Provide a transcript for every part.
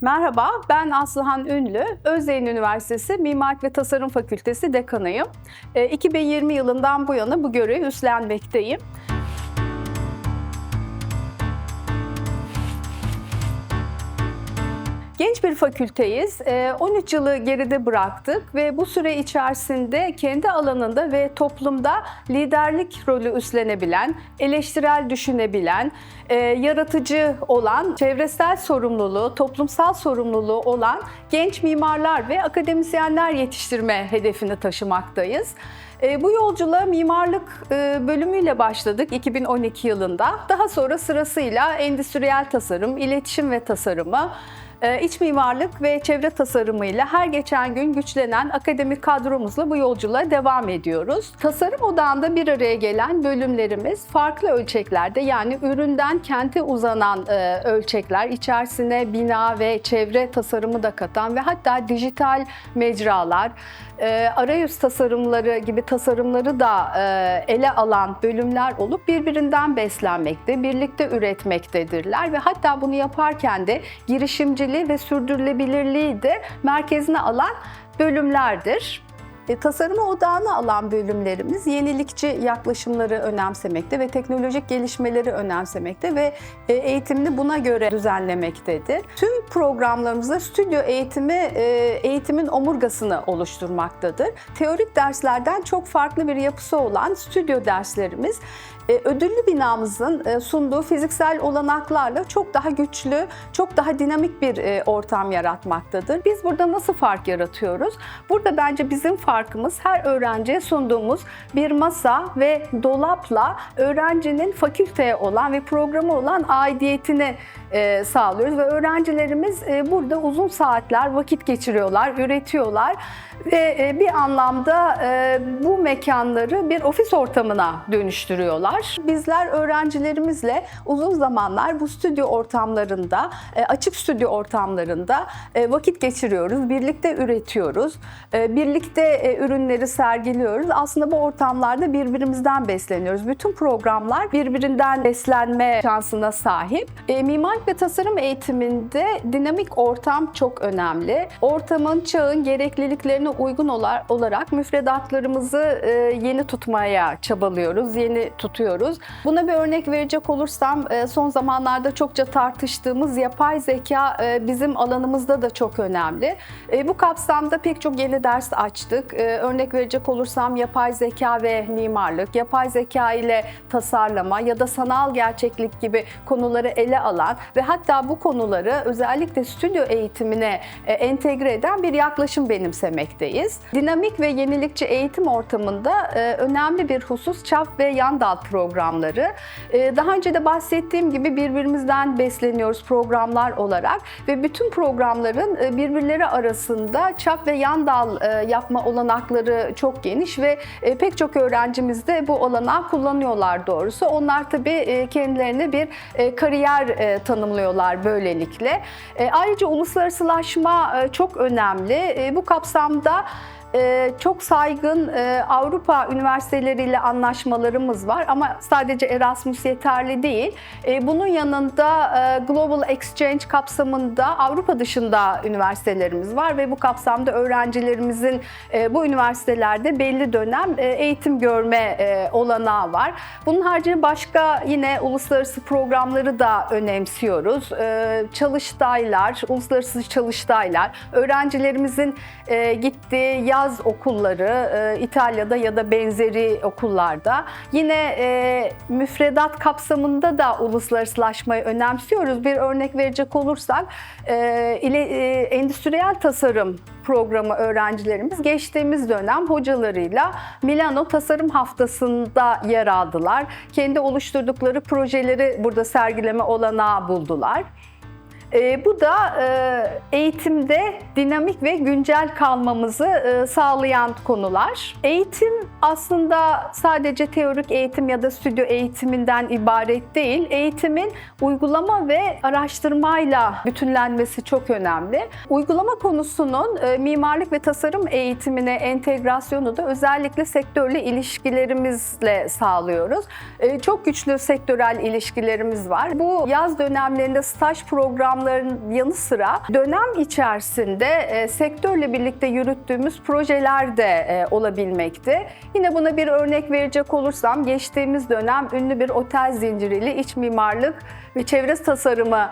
Merhaba, ben Aslıhan Ünlü. Özyeğin Üniversitesi Mimarlık ve Tasarım Fakültesi dekanıyım. E, 2020 yılından bu yana bu görevi üstlenmekteyim. Genç bir fakülteyiz. Ee, 13 yılı geride bıraktık ve bu süre içerisinde kendi alanında ve toplumda liderlik rolü üstlenebilen, eleştirel düşünebilen, e, yaratıcı olan, çevresel sorumluluğu, toplumsal sorumluluğu olan genç mimarlar ve akademisyenler yetiştirme hedefini taşımaktayız. E, bu yolculuğa mimarlık e, bölümüyle başladık 2012 yılında. Daha sonra sırasıyla endüstriyel tasarım, iletişim ve tasarımı, iç mimarlık ve çevre tasarımıyla her geçen gün güçlenen akademik kadromuzla bu yolculuğa devam ediyoruz. Tasarım odağında bir araya gelen bölümlerimiz farklı ölçeklerde yani üründen kente uzanan e, ölçekler, içerisine bina ve çevre tasarımı da katan ve hatta dijital mecralar, e, arayüz tasarımları gibi tasarımları da e, ele alan bölümler olup birbirinden beslenmekte, birlikte üretmektedirler ve hatta bunu yaparken de girişimciliği ve sürdürülebilirliği de merkezine alan bölümlerdir. E, tasarıma odağını alan bölümlerimiz yenilikçi yaklaşımları önemsemekte ve teknolojik gelişmeleri önemsemekte ve e, eğitimini buna göre düzenlemektedir. Tüm programlarımızda stüdyo eğitimi e, eğitimin omurgasını oluşturmaktadır. Teorik derslerden çok farklı bir yapısı olan stüdyo derslerimiz ödüllü binamızın e, sunduğu fiziksel olanaklarla çok daha güçlü, çok daha dinamik bir e, ortam yaratmaktadır. Biz burada nasıl fark yaratıyoruz? Burada bence bizim farkımız her öğrenciye sunduğumuz bir masa ve dolapla öğrencinin fakülteye olan ve programı olan aidiyetini sağlıyoruz ve öğrencilerimiz burada uzun saatler vakit geçiriyorlar, üretiyorlar ve bir anlamda bu mekanları bir ofis ortamına dönüştürüyorlar. Bizler öğrencilerimizle uzun zamanlar bu stüdyo ortamlarında, açık stüdyo ortamlarında vakit geçiriyoruz, birlikte üretiyoruz, birlikte ürünleri sergiliyoruz. Aslında bu ortamlarda birbirimizden besleniyoruz. Bütün programlar birbirinden beslenme şansına sahip. Mimarlık ve tasarım eğitiminde dinamik ortam çok önemli. Ortamın, çağın gerekliliklerine uygun olarak müfredatlarımızı yeni tutmaya çabalıyoruz, yeni tutuyoruz. Buna bir örnek verecek olursam son zamanlarda çokça tartıştığımız yapay zeka bizim alanımızda da çok önemli. Bu kapsamda pek çok yeni ders açtık. Örnek verecek olursam yapay zeka ve mimarlık, yapay zeka ile tasarlama ya da sanal gerçeklik gibi konuları ele alan ve hatta bu konuları özellikle stüdyo eğitimine entegre eden bir yaklaşım benimsemekteyiz. Dinamik ve yenilikçi eğitim ortamında önemli bir husus çap ve yan dal programları. Daha önce de bahsettiğim gibi birbirimizden besleniyoruz programlar olarak ve bütün programların birbirleri arasında çap ve yan dal yapma olanakları çok geniş ve pek çok öğrencimiz de bu olanağı kullanıyorlar doğrusu. Onlar tabii kendilerine bir kariyer tanımlıyorlar böylelikle. Ayrıca uluslararasılaşma çok önemli. Bu kapsamda da çok saygın Avrupa üniversiteleriyle anlaşmalarımız var ama sadece Erasmus yeterli değil. Bunun yanında Global Exchange kapsamında Avrupa dışında üniversitelerimiz var ve bu kapsamda öğrencilerimizin bu üniversitelerde belli dönem eğitim görme olanağı var. Bunun haricinde başka yine uluslararası programları da önemsiyoruz. Çalıştaylar, uluslararası çalıştaylar, öğrencilerimizin gittiği yaz okulları İtalya'da ya da benzeri okullarda. Yine e, müfredat kapsamında da uluslararasılaşmayı önemsiyoruz. Bir örnek verecek olursak e, ile, e, endüstriyel tasarım programı öğrencilerimiz geçtiğimiz dönem hocalarıyla Milano Tasarım Haftası'nda yer aldılar. Kendi oluşturdukları projeleri burada sergileme olanağı buldular. E, bu da e, eğitimde dinamik ve güncel kalmamızı e, sağlayan konular. Eğitim aslında sadece teorik eğitim ya da stüdyo eğitiminden ibaret değil. Eğitimin uygulama ve araştırmayla bütünlenmesi çok önemli. Uygulama konusunun e, mimarlık ve tasarım eğitimine entegrasyonu da özellikle sektörle ilişkilerimizle sağlıyoruz. E, çok güçlü sektörel ilişkilerimiz var. Bu yaz dönemlerinde staj program programların yanı sıra dönem içerisinde e, sektörle birlikte yürüttüğümüz projeler de e, olabilmekte. Yine buna bir örnek verecek olursam geçtiğimiz dönem ünlü bir otel zinciriyle iç mimarlık ve çevre tasarımı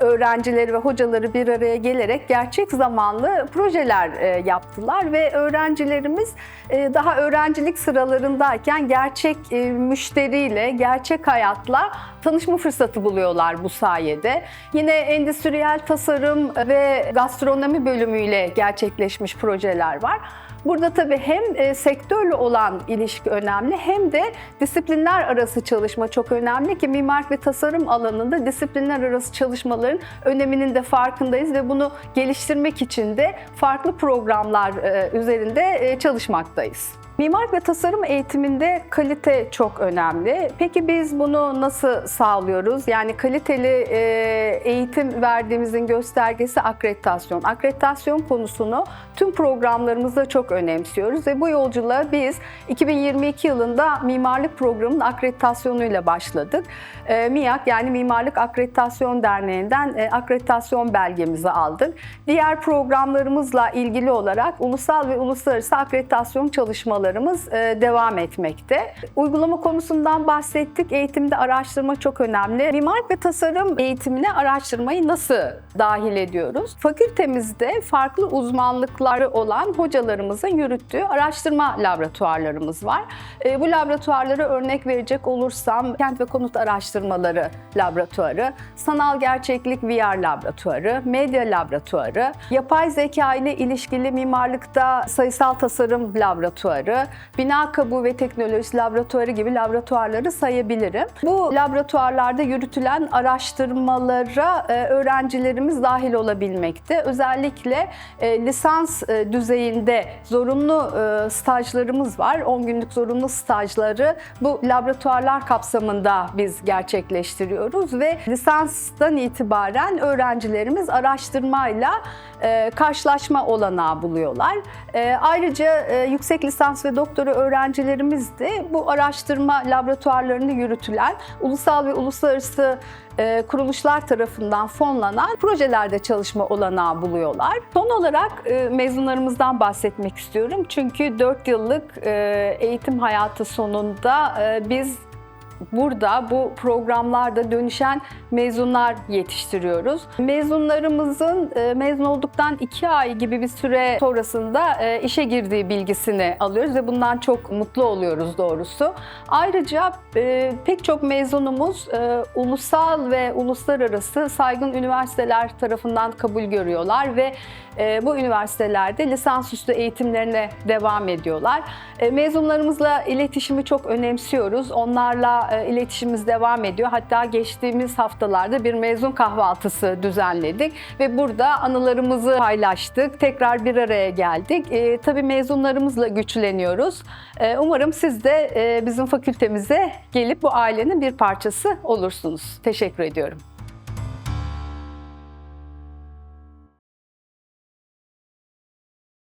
öğrencileri ve hocaları bir araya gelerek gerçek zamanlı projeler e, yaptılar ve öğrencilerimiz e, daha öğrencilik sıralarındayken gerçek e, müşteriyle, gerçek hayatla tanışma fırsatı buluyorlar bu sayede. Yine endüstriyel tasarım ve gastronomi bölümüyle gerçekleşmiş projeler var. Burada tabii hem e, sektörle olan ilişki önemli hem de disiplinler arası çalışma çok önemli ki mimarlık ve tasarım alanında disiplinler arası çalışmaların öneminin de farkındayız ve bunu geliştirmek için de farklı programlar e, üzerinde e, çalışmaktayız. Mimarlık ve tasarım eğitiminde kalite çok önemli. Peki biz bunu nasıl sağlıyoruz? Yani kaliteli e, eğitim verdiğimizin göstergesi akreditasyon. Akreditasyon konusunu tüm programlarımızda çok önemsiyoruz ve bu yolculuğa biz 2022 yılında mimarlık programının akreditasyonuyla başladık. E, MİAK yani Mimarlık Akreditasyon Derneği'nden e, akreditasyon belgemizi aldık. Diğer programlarımızla ilgili olarak ulusal ve uluslararası akreditasyon çalışmalarımız e, devam etmekte. Uygulama konusundan bahsettik. Eğitimde araştırma çok önemli. Mimarlık ve tasarım eğitimine araştırmayı nasıl dahil ediyoruz? Fakültemizde farklı uzmanlıkları olan hocalarımızın yürüttüğü araştırma laboratuvarlarımız var. E, bu laboratuvarlara örnek verecek olursam kent ve konut araştırmaları laboratuvarı, sanal gerçeklik VR laboratuvarı, medya laboratuvarı, yapay zeka ile ilişkili mimarlıkta sayısal tasarım laboratuvarı, bina kabuğu ve teknolojisi laboratuvarı gibi laboratuvarları sayabilirim. Bu laboratuvarlarda yürütülen araştırmalara e, öğrencilerimiz dahil olabilmekte. Özellikle e, lisans e, düzeyinde zorunlu stajlarımız var. 10 günlük zorunlu stajları bu laboratuvarlar kapsamında biz gerçekleştiriyoruz ve lisanstan itibaren öğrencilerimiz araştırmayla karşılaşma olanağı buluyorlar. Ayrıca yüksek lisans ve doktora öğrencilerimiz de bu araştırma laboratuvarlarında yürütülen ulusal ve uluslararası e, kuruluşlar tarafından fonlanan projelerde çalışma olanağı buluyorlar. Son olarak e, mezunlarımızdan bahsetmek istiyorum. Çünkü 4 yıllık e, eğitim hayatı sonunda biz burada bu programlarda dönüşen mezunlar yetiştiriyoruz. Mezunlarımızın e, mezun olduktan iki ay gibi bir süre sonrasında e, işe girdiği bilgisini alıyoruz ve bundan çok mutlu oluyoruz doğrusu. Ayrıca e, pek çok mezunumuz ulusal ve uluslararası saygın üniversiteler tarafından kabul görüyorlar ve bu üniversitelerde lisansüstü eğitimlerine devam ediyorlar. E, mezunlarımızla iletişimi çok önemsiyoruz. Onlarla e, iletişimimiz devam ediyor. Hatta geçtiğimiz haftalarda bir mezun kahvaltısı düzenledik ve burada anılarımızı paylaştık. Tekrar bir araya geldik. E, tabii mezunlarımızla güçleniyoruz. Umarım siz de e, bizim fakültemize gelip bu ailenin bir parçası olursunuz. Teşekkür ediyorum.